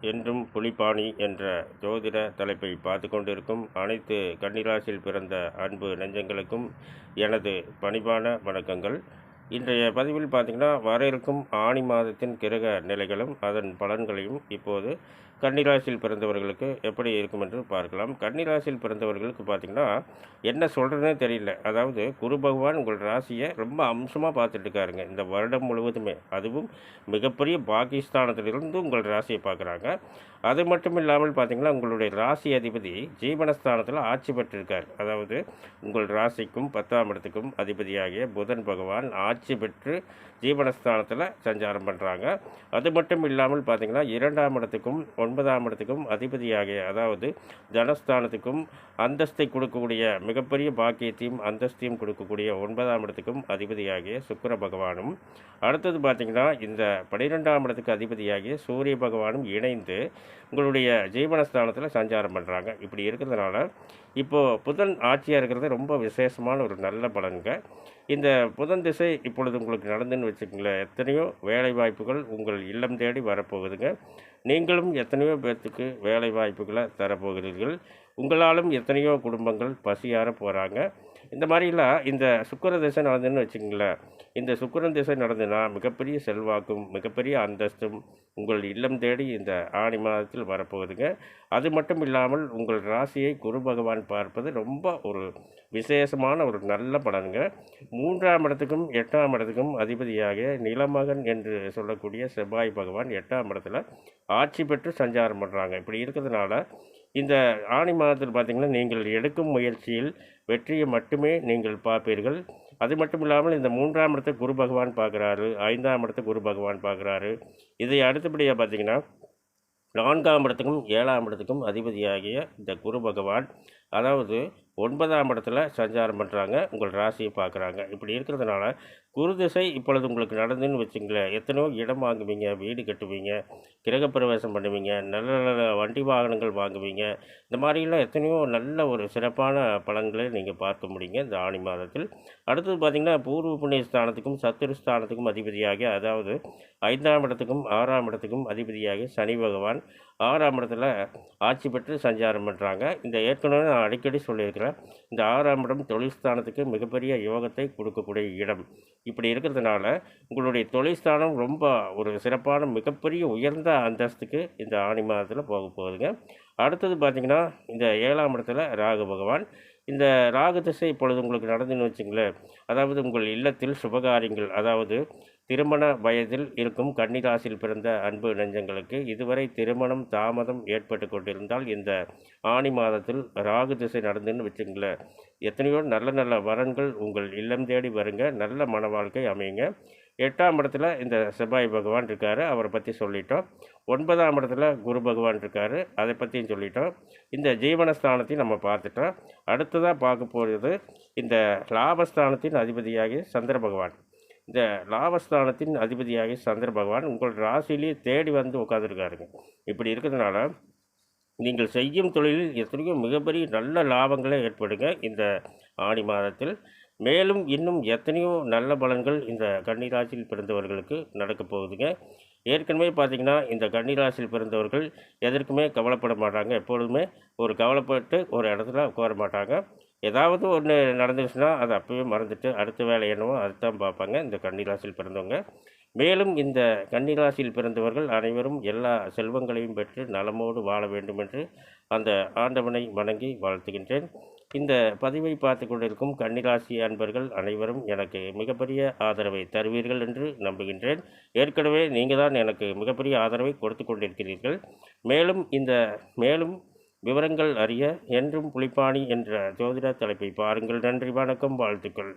என்றும் புலிபாணி என்ற ஜோதிட தலைப்பை பார்த்து கொண்டிருக்கும் அனைத்து கன்னிராசியில் பிறந்த அன்பு நெஞ்சங்களுக்கும் எனது பணிவான வணக்கங்கள். இன்றைய பதிவில் பார்த்திங்கன்னா வர இருக்கும் ஆணி மாதத்தின் கிரக நிலைகளும் அதன் பலன்களையும் இப்போது கன்னிராசியில் பிறந்தவர்களுக்கு எப்படி இருக்கும் என்று பார்க்கலாம். கன்னிராசியில் பிறந்தவர்களுக்கு பார்த்திங்கன்னா என்ன சொல்கிறதுனே தெரியல. அதாவது குரு பகவான் உங்கள் ராசியை ரொம்ப அம்சமாக பார்த்துட்டு இருக்காருங்க இந்த வருடம் முழுவதுமே. அதுவும் மிகப்பெரிய பாகிஸ்தானத்திலிருந்து உங்கள் ராசியை பார்க்குறாங்க. அது மட்டும் இல்லாமல் பார்த்தீங்கன்னா உங்களுடைய ராசி அதிபதி ஜீவனஸ்தானத்தில் ஆட்சி பெற்றிருக்கார். அதாவது உங்கள் ராசிக்கும் பத்தாம் இடத்துக்கும் அதிபதியாகிய புதன் பகவான் ஆட்சி பெற்று ஜீவனஸ்தானத்தில் சஞ்சாரம் பண்ணுறாங்க அது மட்டும் இல்லாமல் பார்த்திங்கன்னா இரண்டாம் இடத்துக்கும் ஒன்பதாம் இடத்துக்கும் அதிபதியாகிய அதாவது தனஸ்தானத்துக்கும் அந்தஸ்தை கொடுக்கக்கூடிய மிகப்பெரிய பாக்கியத்தையும் அந்தஸ்தையும் கொடுக்கக்கூடிய ஒன்பதாம் இடத்துக்கும் அதிபதியாகிய சுக்கர பகவானும் அடுத்தது பார்த்திங்கன்னா இந்த பனிரெண்டாம் இடத்துக்கு அதிபதியாகிய சூரிய பகவானும் இணைந்து உங்களுடைய ஜீவனஸ்தானத்தில் சஞ்சாரம் பண்ணுறாங்க இப்படி இருக்கிறதுனால இப்போது புதன் ஆட்சியாக இருக்கிறது ரொம்ப விசேஷமான ஒரு நல்ல பலன்க இந்த புதன் திசை இப்பொழுது உங்களுக்கு நடந்துன்னு வச்சுக்கோங்களேன். எத்தனையோ வேலை வாய்ப்புகள் உங்கள் இல்லம் தேடி வரப்போகுதுங்க. நீங்களும் எத்தனையோ பேர்த்துக்கு வேலை வாய்ப்புகளை தரப்போகிறீர்கள். உங்களாலும் எத்தனையோ குடும்பங்கள் பசியார போகிறாங்க இந்த மாதிரிலாம் இந்த சுக்கர திசை நடந்துன்னு வச்சுங்களேன் இந்த சுக்கரன் திசை நடந்துன்னா மிகப்பெரிய செல்வாக்கும் மிகப்பெரிய அந்தஸ்தும் உங்கள் இல்லம் தேடி இந்த ஆணி மாதத்தில் வரப்போகுதுங்க. அது மட்டும் இல்லாமல் உங்கள் ராசியை குரு பகவான் பார்ப்பது ரொம்ப ஒரு விசேஷமான ஒரு நல்ல பலனுங்க. மூன்றாம் இடத்துக்கும் எட்டாம் இடத்துக்கும் அதிபதியாக நிலமகன் என்று சொல்லக்கூடிய செவ்வாய் பகவான் எட்டாம் இடத்துல ஆட்சி பெற்று சஞ்சாரம் பண்ணுறாங்க இப்படி இருக்கிறதுனால இந்த ஆணி மாதத்தில் பார்த்திங்கன்னா நீங்கள் எடுக்கும் முயற்சியில் வெற்றியை மட்டுமே நீங்கள் பார்ப்பீர்கள். அது மட்டும் இல்லாமல் இந்த மூன்றாம் இடத்தை குரு பகவான் பார்க்குறாரு ஐந்தாம் இடத்தை குரு பகவான் பார்க்குறாரு. இதை அடுத்தபடியாக பார்த்தீங்கன்னா நான்காம் இடத்துக்கும் ஏழாம் இடத்துக்கும் அதிபதியாகிய இந்த குரு பகவான் அதாவது ஒன்பதாம் இடத்துல சஞ்சாரம் பண்ணுறாங்க உங்கள் ராசியை பார்க்குறாங்க. இப்படி இருக்கிறதுனால குரு திசை இப்பொழுது உங்களுக்கு நடந்துன்னு வச்சுங்களேன். எத்தனையோ இடம் வாங்குவீங்க வீடு கட்டுவீங்க கிரகப்பிரவேசம் பண்ணுவீங்க நல்ல நல்ல வண்டி வாகனங்கள் வாங்குவீங்க. இந்த மாதிரிலாம் எத்தனையோ நல்ல ஒரு சிறப்பான பலன்களை நீங்கள் பார்க்க முடியுங்க இந்த ஆணி மாதத்தில். அடுத்தது பார்த்திங்கன்னா பூர்வ புண்ணிய ஸ்தானத்துக்கும் சத்துரு ஸ்தானத்துக்கும் அதிபதியாகி அதாவது ஐந்தாம் இடத்துக்கும் ஆறாம் இடத்துக்கும் அதிபதியாகி சனி பகவான் ஆறாம் இடத்துல ஆட்சி பெற்று சஞ்சாரம் பண்ணுறாங்க இந்த ஏற்கனவே நான் அடிக்கடி சொல்லியிருக்கிறேன். இந்த ஆறாம் இடம் தொழில்ஸ்தானத்துக்கு மிகப்பெரிய யோகத்தை கொடுக்கக்கூடிய இடம். இப்படி இருக்கிறதுனால உங்களுடைய தொழில்ஸ்தானம் ரொம்ப ஒரு சிறப்பான மிகப்பெரிய உயர்ந்த அந்தஸ்துக்கு இந்த ஆணி மாதத்தில் போக போகுதுங்க. அடுத்தது பார்த்திங்கன்னா இந்த ஏழாம் இடத்துல ராகு பகவான் இந்த ராகு திசை இப்பொழுது உங்களுக்கு நடந்துன்னு வச்சுங்களேன். அதாவது உங்கள் இல்லத்தில் சுபகாரியங்கள் அதாவது திருமண வயதில் இருக்கும் கன்னிராசியில் பிறந்த அன்பு நெஞ்சங்களுக்கு இதுவரை திருமணம் தாமதம் ஏற்பட்டு கொண்டிருந்தால் இந்த ஆணி மாதத்தில் ராகு திசை நடந்துன்னு வச்சுங்களேன். எத்தனையோ நல்ல நல்ல வரன்கள் உங்கள் இல்லம் தேடி வருங்க. நல்ல மன வாழ்க்கை அமையுங்க. எட்டாம் இடத்துல இந்த செவ்வாய் பகவான் இருக்கார் அவரை பற்றி சொல்லிட்டோம். ஒன்பதாம் இடத்துல குரு பகவான் இருக்கார் அதை பற்றியும் சொல்லிட்டோம். இந்த ஜீவனஸ்தானத்தையும் நம்ம பார்த்துட்டோம். அடுத்ததாக பார்க்க போகிறது இந்த லாபஸ்தானத்தின் அதிபதியாகி சந்திர பகவான். இந்த லாபஸ்தானத்தின் அதிபதியாகி சந்திர பகவான் உங்கள் ராசியிலேயே தேடி வந்து உட்காந்துருக்காருங்க இப்படி இருக்கிறதுனால நீங்கள் செய்யும் தொழிலில் எத்தனையோ மிகப்பெரிய நல்ல லாபங்களே ஏற்படுங்க. இந்த ஆணி மாதத்தில் மேலும் இன்னும் எத்தனையோ நல்ல பலன்கள் இந்த கன்னிராசியில் பிறந்தவர்களுக்கு நடக்கப் போகுதுங்க. ஏற்கனவே பார்த்திங்கன்னா இந்த கன்னிராசியில் பிறந்தவர்கள் எதற்குமே கவலைப்பட மாட்டாங்க. எப்பொழுதுமே ஒரு கவலைப்பட்டு ஒரு இடத்துல உட்கார மாட்டாங்க. ஏதாவது ஒன்று நடந்துச்சுன்னா அதை அப்போவே மறந்துட்டு அடுத்த வேலை என்னவோ அதுதான் பார்ப்பாங்க இந்த கன்னிராசியில் பிறந்தவங்க. மேலும் இந்த கன்னிராசியில் பிறந்தவர்கள் அனைவரும் எல்லா செல்வங்களையும் பெற்று நலமோடு வாழ வேண்டும் என்று அந்த ஆண்டவனை வணங்கி வாழ்த்துகின்றேன். இந்த பதிவை பார்த்து கொண்டிருக்கும் கன்னிராசி அன்பர்கள் அனைவரும் எனக்கு மிகப்பெரிய ஆதரவை தருவீர்கள் என்று நம்புகின்றேன். ஏற்கனவே நீங்கள் தான் எனக்கு மிகப்பெரிய ஆதரவை கொடுத்து கொண்டிருக்கிறீர்கள். மேலும் இந்த மேலும் விவரங்கள் அறிய என்றும் புலிப்பாணி என்ற ஜோதிட தலைப்பை பாருங்கள். நன்றி வணக்கம் வாழ்த்துக்கள்.